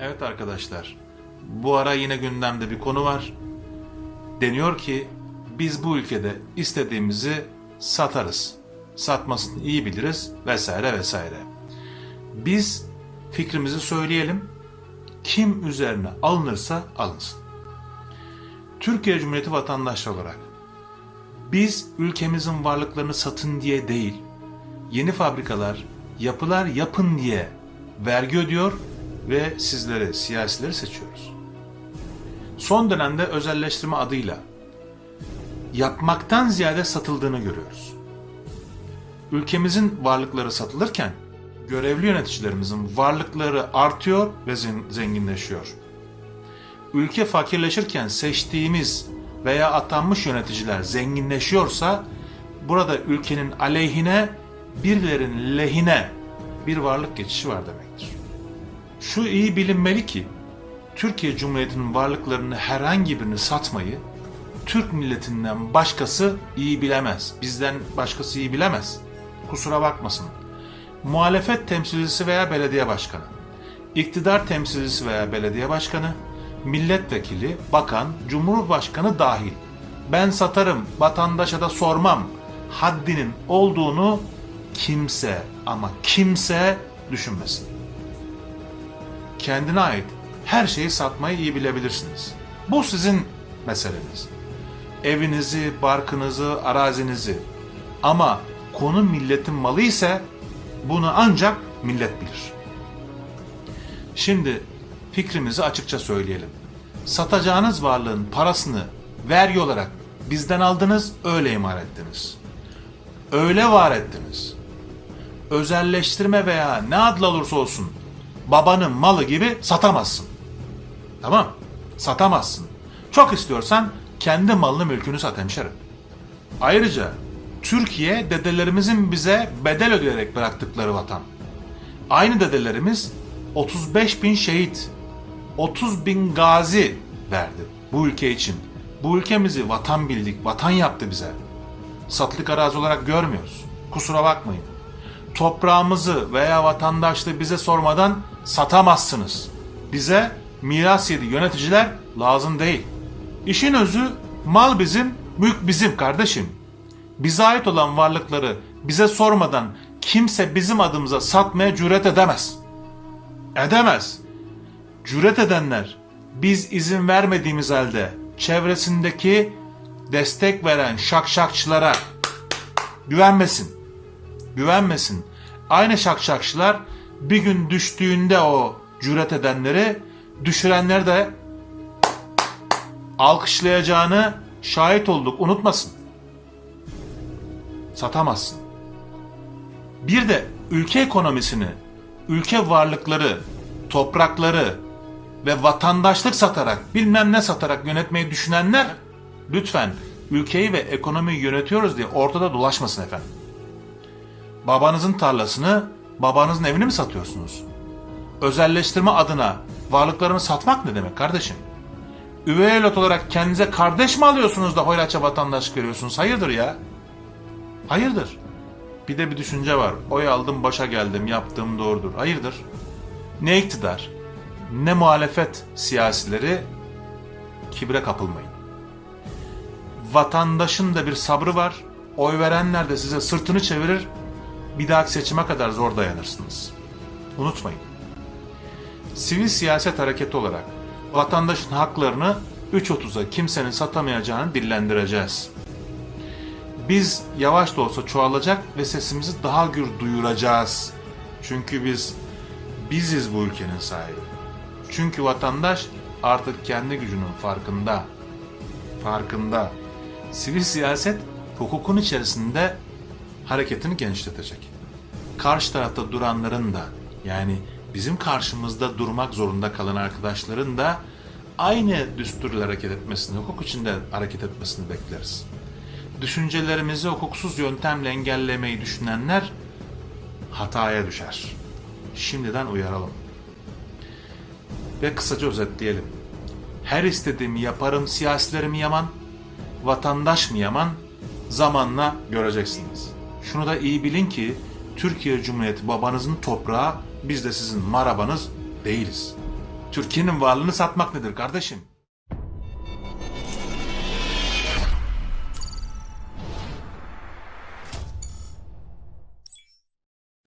Evet arkadaşlar, bu ara yine gündemde bir konu var. Deniyor ki biz bu ülkede istediğimizi satarız. Satmasını iyi biliriz vesaire vesaire. Biz fikrimizi söyleyelim. Kim üzerine alınırsa alınsın. Türkiye Cumhuriyeti vatandaşı olarak biz ülkemizin varlıklarını satın diye değil, yeni fabrikalar, yapılar yapın diye vergi ödüyor ve sizleri, siyasileri seçiyoruz. Son dönemde özelleştirme adıyla yapmaktan ziyade satıldığını görüyoruz. Ülkemizin varlıkları satılırken görevli yöneticilerimizin varlıkları artıyor ve zen- zenginleşiyor. Ülke fakirleşirken seçtiğimiz veya atanmış yöneticiler zenginleşiyorsa burada ülkenin aleyhine birilerinin lehine bir varlık geçişi var demektir. Şu iyi bilinmeli ki Türkiye Cumhuriyeti'nin varlıklarını herhangi birini satmayı Türk milletinden başkası iyi bilemez. Bizden başkası iyi bilemez. Kusura bakmasın. Muhalefet temsilcisi veya belediye başkanı, iktidar temsilcisi veya belediye başkanı, milletvekili, bakan, cumhurbaşkanı dahil. Ben satarım, vatandaşa da sormam haddinin olduğunu kimse ama kimse düşünmesin kendine ait her şeyi satmayı iyi bilebilirsiniz. Bu sizin meseleniz. Evinizi, barkınızı, arazinizi. Ama konu milletin malı ise bunu ancak millet bilir. Şimdi fikrimizi açıkça söyleyelim. Satacağınız varlığın parasını vergi olarak bizden aldınız, öyle imal ettiniz. Öyle var ettiniz özelleştirme veya ne adla olursa olsun babanın malı gibi satamazsın. Tamam? Satamazsın. Çok istiyorsan kendi malını mülkünü sat hemşerim. Ayrıca Türkiye dedelerimizin bize bedel ödeyerek bıraktıkları vatan. Aynı dedelerimiz 35 bin şehit, 30 bin gazi verdi bu ülke için. Bu ülkemizi vatan bildik, vatan yaptı bize. Satılık arazi olarak görmüyoruz. Kusura bakmayın toprağımızı veya vatandaşlığı bize sormadan satamazsınız. Bize miras yedi yöneticiler lazım değil. İşin özü mal bizim, mülk bizim kardeşim. Bize ait olan varlıkları bize sormadan kimse bizim adımıza satmaya cüret edemez. Edemez. Cüret edenler biz izin vermediğimiz halde çevresindeki destek veren şakşakçılara güvenmesin güvenmesin. Aynı şakşakçılar bir gün düştüğünde o cüret edenleri düşürenleri de alkışlayacağını şahit olduk unutmasın. Satamazsın. Bir de ülke ekonomisini, ülke varlıkları, toprakları ve vatandaşlık satarak, bilmem ne satarak yönetmeyi düşünenler lütfen ülkeyi ve ekonomiyi yönetiyoruz diye ortada dolaşmasın efendim. Babanızın tarlasını, babanızın evini mi satıyorsunuz? Özelleştirme adına varlıklarını satmak ne demek kardeşim? Üvey evlat olarak kendinize kardeş mi alıyorsunuz da hoyratça vatandaş görüyorsunuz? Hayırdır ya? Hayırdır? Bir de bir düşünce var. Oy aldım başa geldim yaptığım doğrudur. Hayırdır? Ne iktidar, ne muhalefet siyasileri kibre kapılmayın. Vatandaşın da bir sabrı var. Oy verenler de size sırtını çevirir. Bir dahaki seçime kadar zor dayanırsınız. Unutmayın. Sivil siyaset hareketi olarak vatandaşın haklarını 3.30'a kimsenin satamayacağını dillendireceğiz. Biz yavaş da olsa çoğalacak ve sesimizi daha gür duyuracağız. Çünkü biz biziz bu ülkenin sahibi. Çünkü vatandaş artık kendi gücünün farkında. Farkında. Sivil siyaset hukukun içerisinde hareketini genişletecek. Karşı tarafta duranların da yani bizim karşımızda durmak zorunda kalan arkadaşların da aynı düsturla hareket etmesini, hukuk içinde hareket etmesini bekleriz. Düşüncelerimizi hukuksuz yöntemle engellemeyi düşünenler hataya düşer. Şimdiden uyaralım. Ve kısaca özetleyelim. Her istediğimi yaparım siyasilerimi yaman, vatandaş mı yaman zamanla göreceksiniz. Şunu da iyi bilin ki Türkiye Cumhuriyeti babanızın toprağı biz de sizin marabanız değiliz. Türkiye'nin varlığını satmak nedir kardeşim?